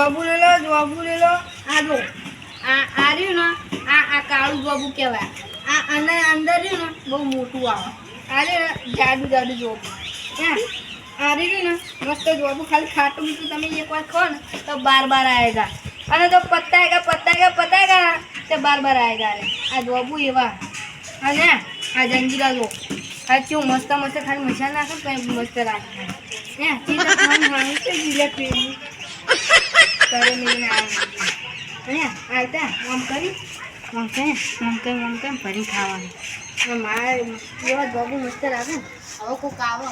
જવાબુ લઈ લો, જવાબુ લઈ લો. આ જો, આ આ રહ્યું ને, આ આ કાળું જવાબુ કહેવાય. આ અને અંદર રહ્યું ને, બહુ મોટું આવે. આ રે જાડું જાડું જવાબુ. હા? આ રહ્યું ને, મસ્ત જવાબુ. ખાલી ખાટું મીઠું તમે એકવાર ખો ને, તો બાર બાર આવેગા અને તો પત્તાયગા પતાયેગા પતાયેગા, તો બાર બાર આવેગા રે. આ જોબુ એવા. અને આ જંજીરા જો. હા ચેવું મસ્ત મસ્ત, ખાલી મસાલા નાખો કંઈ મસ્ત રાખે. હે? ચીજ ખાવાની ખાવાની છે જીલા પીવું કરે મેં અને આવતા આમ કરી. આમ કરી આમ કરી આમ કરી ભરી ખાવાનું. અને મારે એવા બાબુ મસ્ત રાખે હવે કોઈક આવો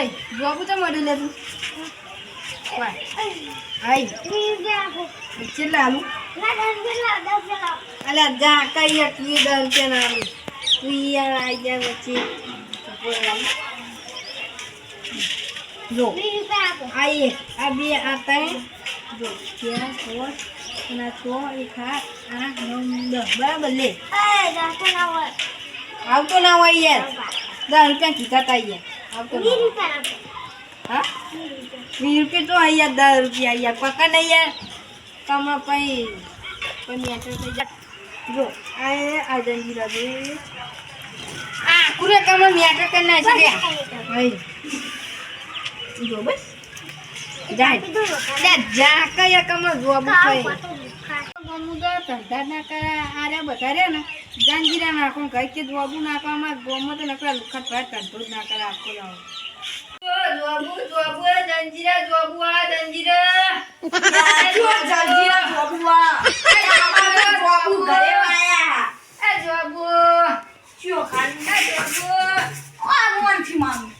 એ બાબુ તો મળી લે તું આઈ કેટલા આલું? અલ્યા જા, કઈ તું દર કે ના આલું. તું યાર ગયા પછી જો, આઈએ. આ બે, આ ત્રણ. જો ત્યાં પાંચ અને છો, એક, આઠ આઠ, નવ, દસ. બરાબર, લે. આવતો ના હોય યાર. દસ રૂપિયા કીધા તા યાર આવતો હા? વીસ રૂપિયા તો અહીંયા દસ રૂપિયા અહીંયા. પકડ નહીં યાર તમે પછી પણ મેટર થઈ જાય. જો આ આ જંજીરા છે આ કુરે તમે મેટર કરી નાખી ભાઈ. જો બસ. જાય જા કયા કમર જોબુ થઈ ધંધા ના કરે. આરે બધા રે ને. જંજીરા નાખો કઈ કે જોબુ નાખવામાં. ગોમો તો નકરા લુખા ભાઈ ધંધો જ ના કરે આખો લાવો જોબુ જોબુ જંજીરા જોબુ આ જંજીરા જંજીરા જોબુ આ જોબુ ઘરે વાયા એ જોબુ ચિયો ખાલી એ જોબુ આ મોનથી મામી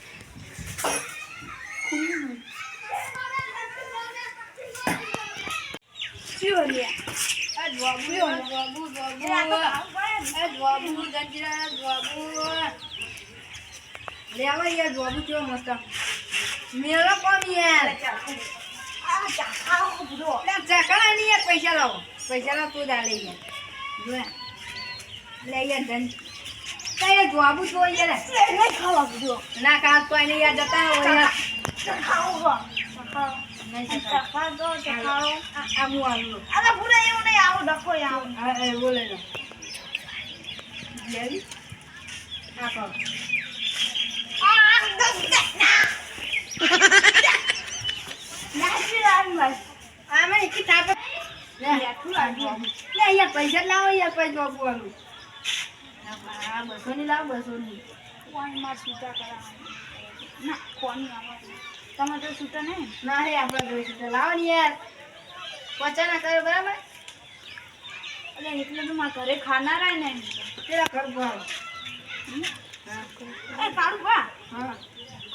ચિયો લે આ જોબુ જોબુ જોબુ એ જોબુ જંજીરા જોબુ લેવા યાર જોબુ કેવો મસ્ત મેળો કોણ યાર લે ચાકડા ની યાર પૈસા લાવો. પૈસા લાવો તું દા લઈ યાર જો યાર. લે યાર ધન. કઈ જોબુ તો યાર. ના કાં તો એને યાર. જતા. હોય ખાવું કરો આમાં એકી લે યાર પૈસા લાવો યાર પૈસા આલું બસો ની લાવો બસો ની. તમે તો છૂટા નહીં. ના હે આપણે તો લાવો ને યાર. પચા ના કરો બરાબર? એટલે એટલે તો મારા ઘરે ખાનારા ને પેલા કર ભાવ એ સારું બા હા.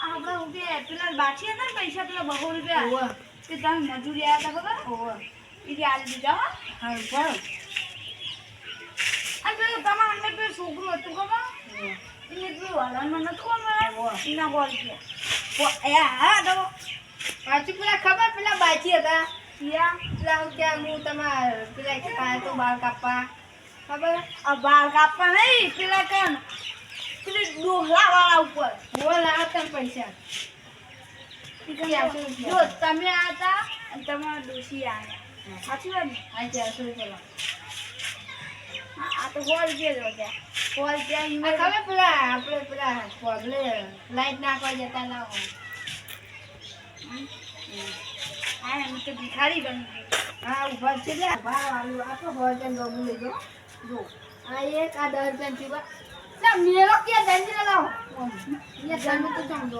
આપણે કે પેલા બાકી હતા ને પૈસા પેલા બહુ રૂપિયા. તે તમે મજૂરી આવ્યા હતા ખબર? દીધા હા? ભાવ અને પેલું તમારા અંદર પેલું છોકરું હતું ખબર? એને પેલું હલનમાં નતું ખબર એના બોલ. છે. એ હા તો પાછું પેલા ખબર પેલા બાકી હતા. યા પેલા હું ક્યાં હું તમારા પેલા પાસે તો બાલ કાપવા. ખબર? આ બાલ કાપવા નહીં પેલા કાન પેલી ડોહલા વાળા ઉપર હું લાવ તમે પૈસા. જો તમે આ અને તમારા ડોશી આવ્યા સાચી વાત ને હા ચારસો રૂપિયા હા, આ તો હોલ છે જો. ત્યાં હોલ ત્યાં પેલા આપણે પેલા પગલે લાઈટ નાખવા જતા ના હોય હા એમ તો ભિખારી બની છે લે ઊભા વાલું આ તો ગમું લેજો જો. આ એક આ દસ રૂપિયા ચીવા લે મેરો ક્યાં દંડ લાવો ये તમે તો સમજો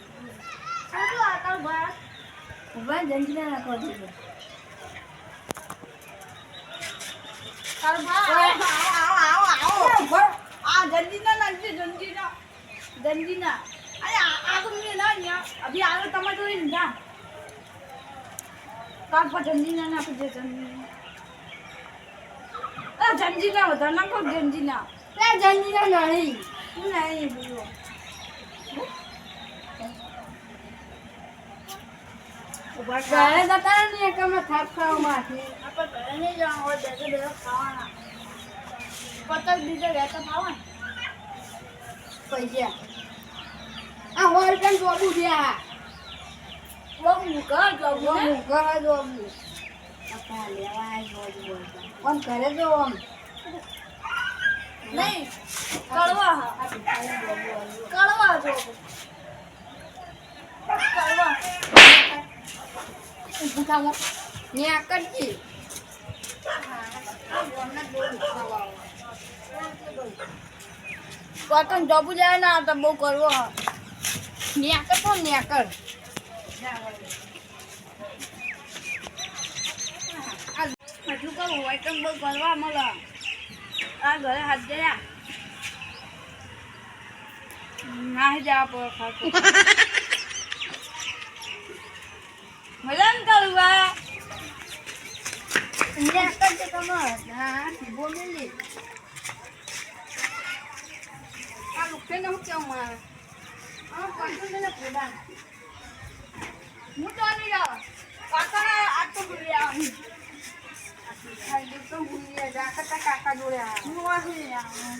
ઊભા જંજીરા નાખો આ જંજીના જંજીના જંજીના અરે આ તો મને ના ન્યા અભી આલો તમારે જોઈ ને જા તાર પર જંજીના નાખજે જંજીના આ જંજીના વધારે નાખો જંજીના જંજીના નહીં. નહીં બોલો. ઘરે જતા ને એક અમે થાપ ખાવા આપણે ઘરે નહીં જવાનું હોય બેસે બેસે ખાવાના. પતંગ બીજે રહેતા ખાવા પૈસા. આ જોબું છે મૂકા જોબું ઘરે જોબું પપ્પા લેવા જોબું. આમ ઘરે જો આમ. નહીં કડવા આ જોબું. કડવા. જો કડવા ઊભું થાઓ. ને આ કરજી પતંગ જબુ જાય ને તો બહુ કરવો હા નેકર તો નેકર હજુ કહું આઈટમ બહુ કરવા મળે આ ઘરે હાથ ગયા ના જવા પડે ખાતું મજા ને કરવા નેકર છે કમર હા ઠીબો મેલી આ લુકે ને હું કેવું મારે આ કંટ્રોલ ને પૂડા હું તો નહીં જાવ કાકા આ તો ભૂલી આવું ખાઈ તો ભૂલી જા કરતા કાકા જોડે આ હું વાસી આવું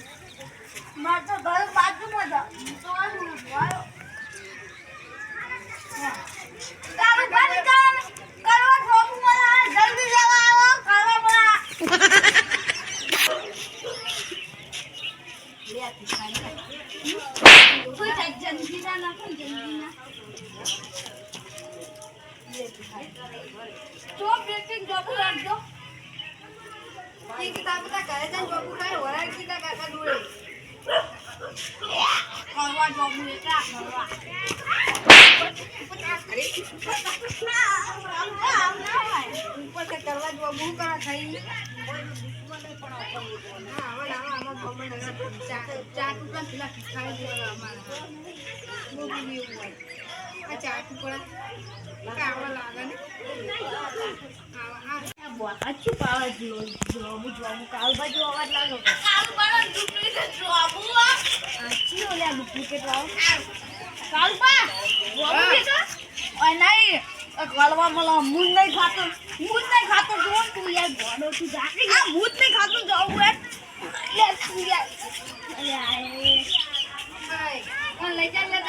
મારે તો ઘર બાજુમાં જ હું તો આવું આવ્યો તારું ઘર કામ કરવા જોવું મને જલ્દી જવા આવો કરવા મને કોઈ થાય જંજીરા નાખો જંજીરા તો બેટી જોબ રાખજો ઈ કિતાબ તા કરે છે જોબુ કરે વરાળ કીધા કાકા જોડે કરવા જોબ લેતા કરવા ઉપર કે કરવા જોબુ કરા નથી ચા ચા ટુકડા પેલા ખાઈ દેવા અમારા આ ચા ટુકડા. કાવડા લાગે ને આ આ પાવા જેવો જોબુ જોબુ અવાજ ડુપ્લિકેટ આચી ઓલા ડુપ્લિકેટ ઓય નહીં મને મૂન નહીં ખાતો મૂન નહીં ખાતો જો તું યાર ગોડો તું આ નહીં ખાતો જોબુ યાર. લે તું યાર અરે આય ભાઈ લઈ જા.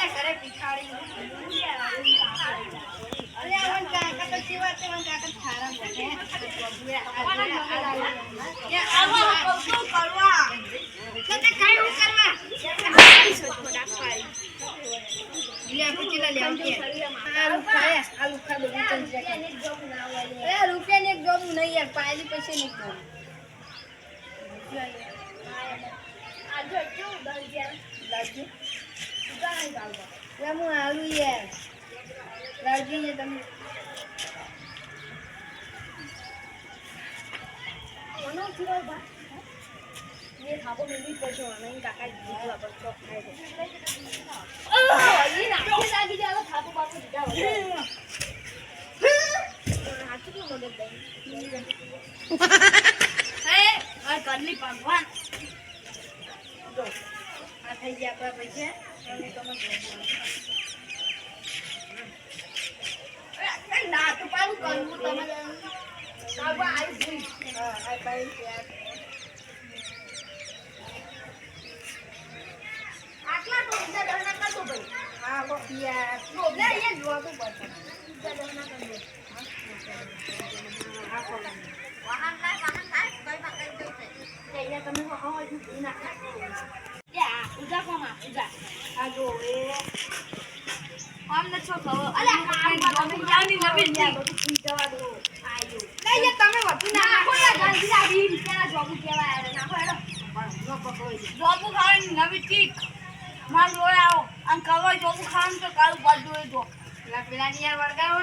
પાયલી પછી નહીં આજે કેવું દસ લાવજો ઉદાહરણ કાલબા લે હું આલું યાર લાવજો ને તમે કોનો થયો બા ये खापो में भी पैसे होना इन काका जीतला पर चौक खाए थे ये नाचे लागी जाला खापो बापो जीता हो हाथ क्यों मदद दे हे और करली भगवान જો આ થઈ ગયા આપણા પૈસા. તમે ઉજા કોમાં ઉજા. આ જો એ. અમને છો ખબર? નવીન જી. જવા દો તમે વધુ ના નાખો ના ગાંધી ના બી કેવા આવે નાખો એડો જોબુ ખાવાની નવી ટીક માર લોય આવો. અને કવાય જોબુ ખાવાનું તો કાલ બધું હોય તો. પેલા પેલા ની યાર વળગાવો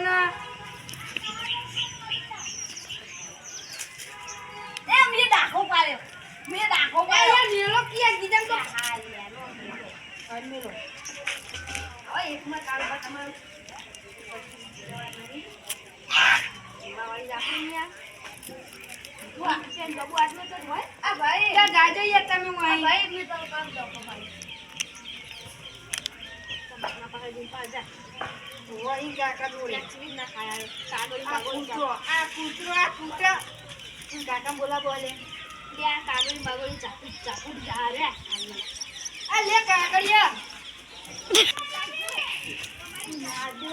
કાકા બોલા. બોલે કાગળ બાગળ ચાકુ ચાકુ જા રે. આ લે કાકડિયા ના. જો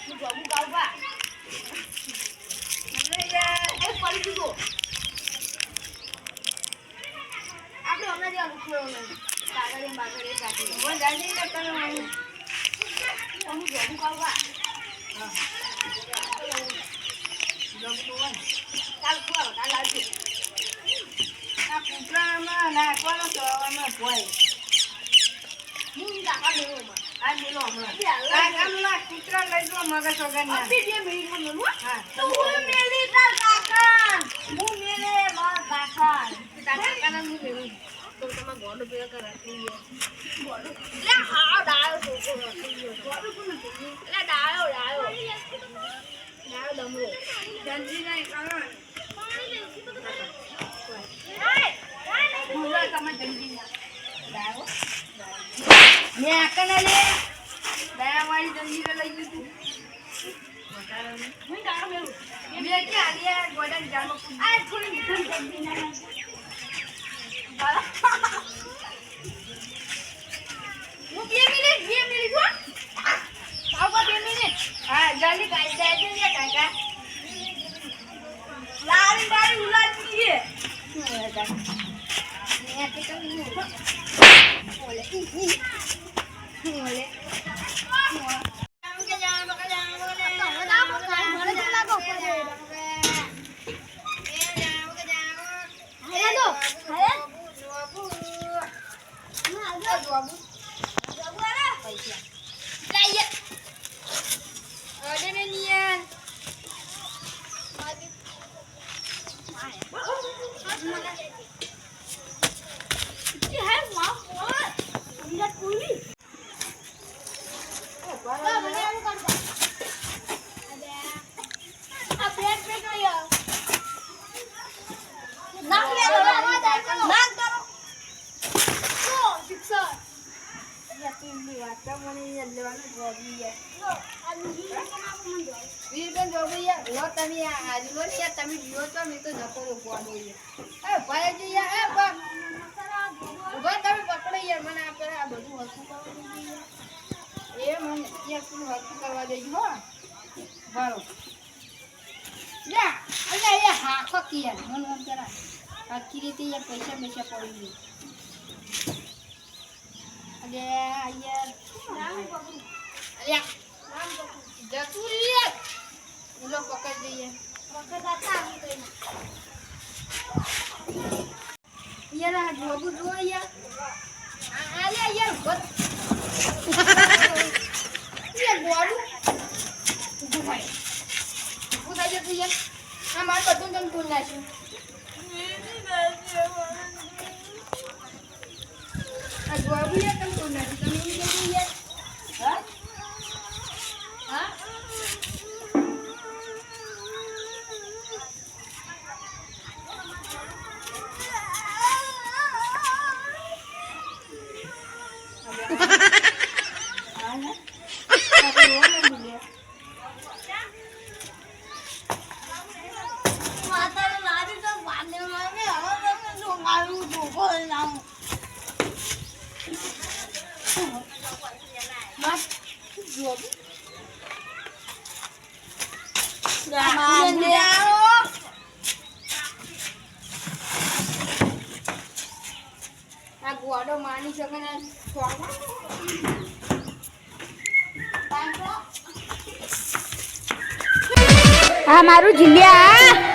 હું જોબુ ગાવ બા અરે યાર એ પડી દીધો આપણે હમણાં જેવા લુકડો નહીં કાગળ એમ બાગળ એ કાઢી હવે જાજો યાર તમે અહીં હું જોબુ ગાવ બા જમતું હોય ને. કાલ ખુઆવો કાલ આવજો આ કૂતરામાં નાખવાનો તો આમાં ભોય હું કાકા મેળવો માં આ મેલો હમણાં. આ ગામના કૂતરા લઈ જો મગજ વગરના. અભી બે મિનિટમાં મેળવો હા તો મેલી તાર કાકા. હું મેલે મારા કાકા. કાકાના હું મેળવું તો તમે ગોડો ભેગા કરા ગોડો લે હા ડાયો છોકરો ગોડો કોણ લે ડાયો ડાયો. ડાયો ડમરો. જલ્દી નહીં કરો ભૂલા તમે જલ્દી ના ડાયો મેં આકને લે. દયાવાળી જંજીરો લઈ ગયું તું. હું ડાયો મેળવું? મેં કે આલિયા ગોડા જામો આ થોડી મીઠું જલ્દી ના હું બે મિનિટ બે મિનિટ હો. આવો બે મિનિટ. હા જલ્દી કાઢી જાય છે કાકા. લારી લારી ઉલાડી દીએ મેં કે તમને ઓલે વીરબેન જોગી યાર લો તમે આ હાજરો પકડી દઈએ. યાર, આ જોબુ જો યાર. લે યાર બસ યાર થઈ જતું યાર. આ મારે બધું તમ ભૂલ નાખ્યું આ જોબુ ગોડો માની શકે ને હા મારું જીલ્યા